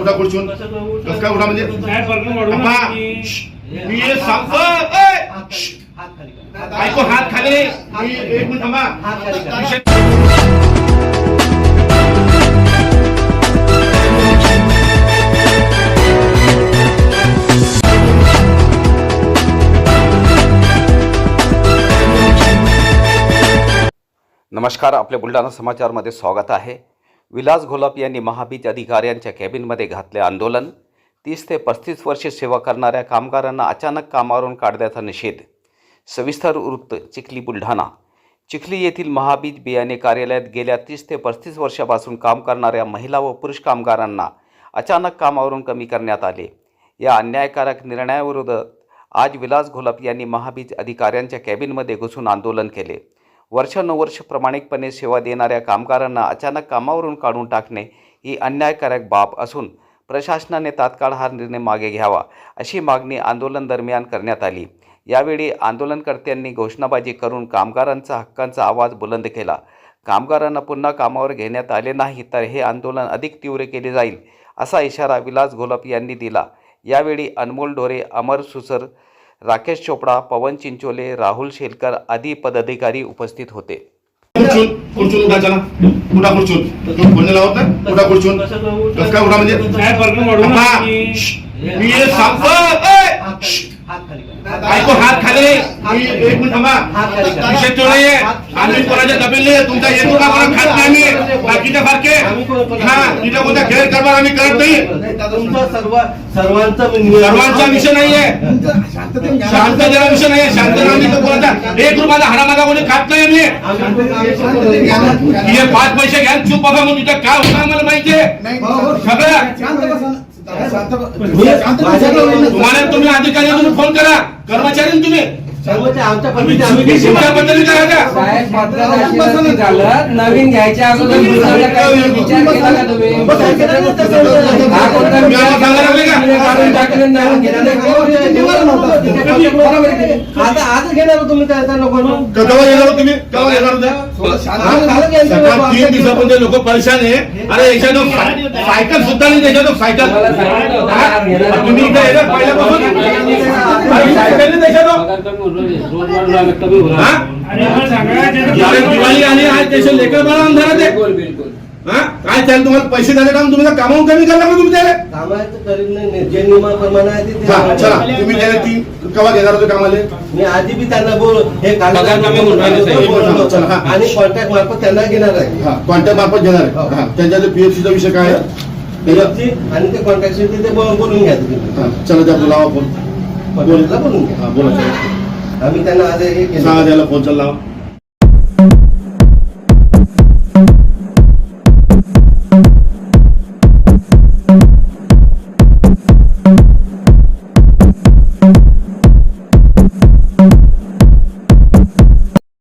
उठा खुर्चून कसं काय उठा म्हणजे? अप्पा, श्श्श, मी हे सांगतो ए, श्श्श, ऐकू हात खाली. मी एक मिनिट थांबा. विषय- नमस्कार आपल्या बुलढाणा समाचारमध्ये स्वागत आहे. विलास घोलप यांनी महाबीज अधिकाऱ्यांच्या कॅबिनमध्ये घातले आंदोलन. तीस ते पस्तीस वर्षे सेवा करणाऱ्या कामगारांना अचानक कामावरून काढण्याचा निषेध. सविस्तर वृत्त चिखली बुलढाणा. चिखली येथील महाबीज बियाणे कार्यालयात गेल्या तीस ते पस्तीस वर्षापासून काम करणाऱ्या महिला व पुरुष कामगारांना अचानक कामावरून कमी करण्यात आले. या अन्यायकारक निर्णयाविरोधात आज विलास घोलप यांनी महाबीज अधिकाऱ्यांच्या कॅबिनमध्ये घुसून आंदोलन केले. वर्षानुवर्ष प्रामाणिकपणे सेवा देणाऱ्या कामगारांना अचानक कामावरून काढून टाकणे ही अन्यायकारक बाब असून प्रशासनाने तात्काळ हा निर्णय मागे घ्यावा अशी मागणी आंदोलन दरम्यान करण्यात आली. यावेळी आंदोलनकर्त्यांनी घोषणाबाजी करून कामगारांचा हक्कांचा आवाज बुलंद केला. कामगारांना पुन्हा कामावर घेण्यात आले नाही तर हे आंदोलन अधिक तीव्र केले जाईल असा इशारा विलास घोलप यांनी दिला. यावेळी अनमोल ढोरे अमर सुसर राकेश चोपडा पवन चिंचोले राहुल शेलकर आदी पदाधिकारी उपस्थित होते. खुर्चून खुर्चून उठा चला उठा खुर्चून तुम्ही बोलणे लावत ना? उठा खुर्चून कसं काय उठा म्हणजे मी सांगतो ए, श्श्श, ऐकू हात खाली मी एक मिनिट थांबा. विषय तो नाहीये. आम्ही कोणाच्या दबेल नाही तुमचा येतो का मला खात नाही आम्ही. बाकीच्या फारके. हा तिथं कोणता गैरकारभार आम्ही करत नाही. तुमचा सर्व सर्वांचा सर्वांचा विषय नाहीये. शांततेचा विषय नाहीये. शांतता आम्ही तर कोणाचा. एक रुपयाचा हरामागा कोणी खात नाही आम्ही. हे पाच पैसे घ्या. चूप बघा म्हणून इथं काय होतं आम्हाला माहितीये सगळं तुम्हाला तुम्ही अधिकारी तुम्ही फोन करा. कर्मचारी तुम्ही. झालं नवीन घ्यायच्या अगोदर दुसऱ्याला काही विचार केला का तुम्ही? हा कोणता मी विचार आता? काढून टाकले आज घेणार तुम्ही त्याचा नको केव्हा येणार हो तुम्ही? केव्हा येणार होते सकाळ तीन दिवसामध्ये लोक परेशान आहे. अरे याच्यात सायकल सुद्धा नाही त्याच्यात सायकल हा? तुम्ही इथे येणार पहिल्यापासून? सायकल दिवाळी आली लेकर अंधारात आहे हा? काय त्याला तुम्हाला पैसे झाले काम? तुम्ही कामावून कमी करणार का तुम्ही त्याला? कामाचं करीत नाही जे नियमाप्रमाणे आहे ते- हा, चला. तुम्ही त्याला ती केव्हा घेणार होते कामाला? मी आधी बी त्यांना बोल हे कागद- पगार कमी होऊन राहिले साहेब. बोललो. चला, हा. आणि कॉन्ट्रॅक्ट मार्फत त्यांना घेणार आहे. हा कॉन्टॅक्ट मार्फत घेणार आहे. हा, त्यांच्या पीएफसीचा विषय काय आहे? ती आणि ते कॉन्ट्रॅक्टशी तिथे बोल- बोलून घ्या तुम्ही. हा, चला त्या बोलावा फोन कॉन्ट्रॅक्टला बोलून घ्या बोला आम्ही त्यांना आज हे केलं. त्याला फोन लावा